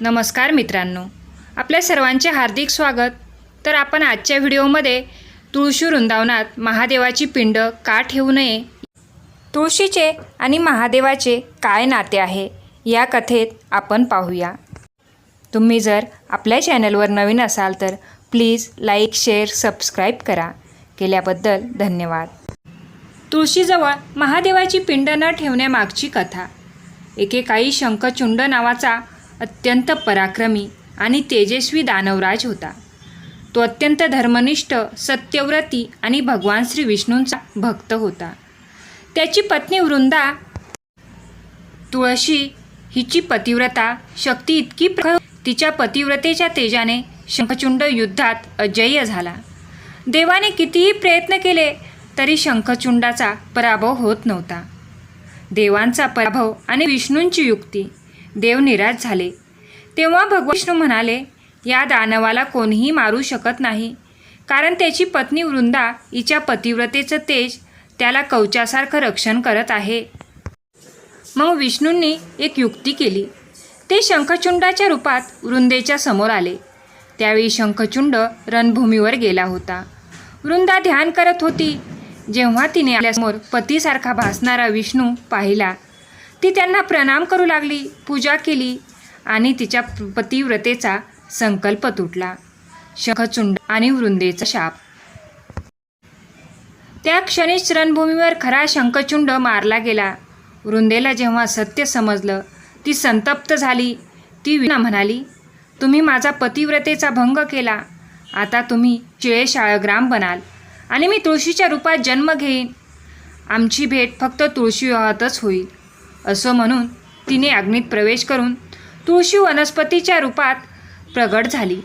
नमस्कार मित्रांनो. आपल्या सर्वांचे हार्दिक स्वागत. तर आपण आजच्या व्हिडिओमध्ये तुळशी वृंदावनात महादेवाची पिंड का ठेवू नये? तुळशीचे आणि महादेवाचे काय नाते आहे? या कथेत आपण पाहूया. तुम्ही जर आपल्या चॅनलवर नवीन असाल तर प्लीज लाईक शेअर सबस्क्राईब करा. केल्याबद्दल धन्यवाद. तुळशीजवळ महादेवाची पिंड न ठेवण्यामागची कथा. एकेकाळी शंखचुंड नावाचा अत्यंत पराक्रमी आणि तेजस्वी दानवराज होता. तो अत्यंत धर्मनिष्ठ सत्यव्रती आणि भगवान श्री विष्णूंचा भक्त होता. त्याची पत्नी वृंदा तुळशी हिची पतिव्रता शक्ती इतकी प्रखर तिच्या पतिव्रतेच्या तेजाने शंखचुंड युद्धात अजय्य झाला. देवाने कितीही प्रयत्न केले तरी शंखचुंडाचा पराभव होत नव्हता. देवांचा पराभव आणि विष्णूंची युक्ती देव निराश झाले. तेव्हा भगवान विष्णू म्हणाले या दानवाला कोणीही मारू शकत नाही. कारण त्याची पत्नी वृंदा हिच्या पतिव्रतेचं तेज त्याला कवचासारखं रक्षण करत आहे. मग विष्णूंनी एक युक्ती केली. ते शंखचुंडाच्या रूपात वृंदेच्या समोर आले. त्यावेळी शंखचुंड रणभूमीवर गेला होता. वृंदा ध्यान करत होती. जेव्हा तिने आपल्यासमोर पतीसारखा भासणारा विष्णू पाहिला ती त्यांना प्रणाम करू लागली पूजा केली आणि तिच्या पतिव्रतेचा संकल्प तुटला. शंखचुंड आणि वृंदेचा शाप. त्या क्षणीच रणभूमीवर खरा शंखचुंड मारला गेला. वृंदेला जेव्हा सत्य समजलं ती संतप्त झाली. ती विना म्हणाली तुम्ही माझा पतिव्रतेचा भंग केला. आता तुम्ही चिळेशाळग्राम बनाल आणि मी तुळशीच्या रूपात जन्म घेईन. आमची भेट फक्त तुळशी विवाहातच होईल. असं म्हणून तिने अग्नीत प्रवेश करून तुळशी वनस्पतीच्या रूपात प्रगट झाली.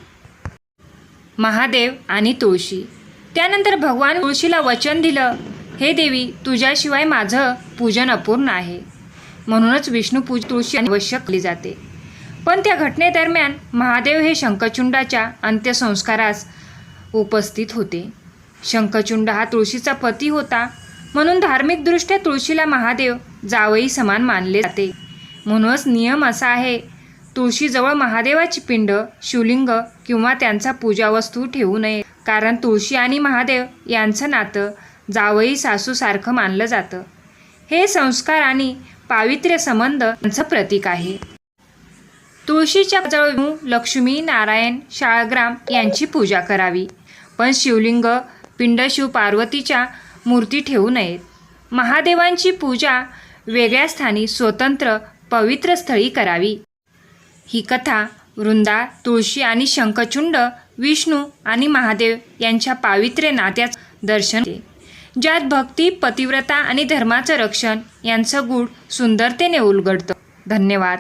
महादेव आणि तुळशी. त्यानंतर भगवान तुळशीला वचन दिलं हे देवी तुझ्याशिवाय माझं पूजन अपूर्ण आहे. म्हणूनच विष्णू पूज तुळशी आवश्यक केली जाते. पण त्या घटनेदरम्यान महादेव हे शंखचुंडाच्या अंत्यसंस्कारास उपस्थित होते. शंखचुंड हा तुळशीचा पती होता म्हणून धार्मिकदृष्ट्या तुळशीला महादेव जावई समान मानले जाते. म्हणूनच नियम असा आहे तुळशीजवळ महादेवाची पिंड शिवलिंग किंवा त्यांचा पूजावस्तू ठेवू नये. कारण तुळशी आणि महादेव यांचं नातं जावई सासूसारखं मानलं जातं. हे संस्कार आणि पावित्र्य संबंध यांचं प्रतीक आहे. तुळशीच्या जवळ लक्ष्मी नारायण शाळग्राम यांची पूजा करावी. पण शिवलिंग पिंड शिव पार्वतीच्या मूर्ती ठेवू नयेत. महादेवांची पूजा वेगळ्या स्थानी स्वतंत्र पवित्र स्थळी करावी. ही कथा वृंदा तुळशी आणि शंखचुंड विष्णू आणि महादेव यांच्या पावित्र्य नात्याचं दर्शन ज्यात भक्ती पतिव्रता आणि धर्माचं रक्षण यांचं गूढ सुंदरतेने उलगडतं. धन्यवाद.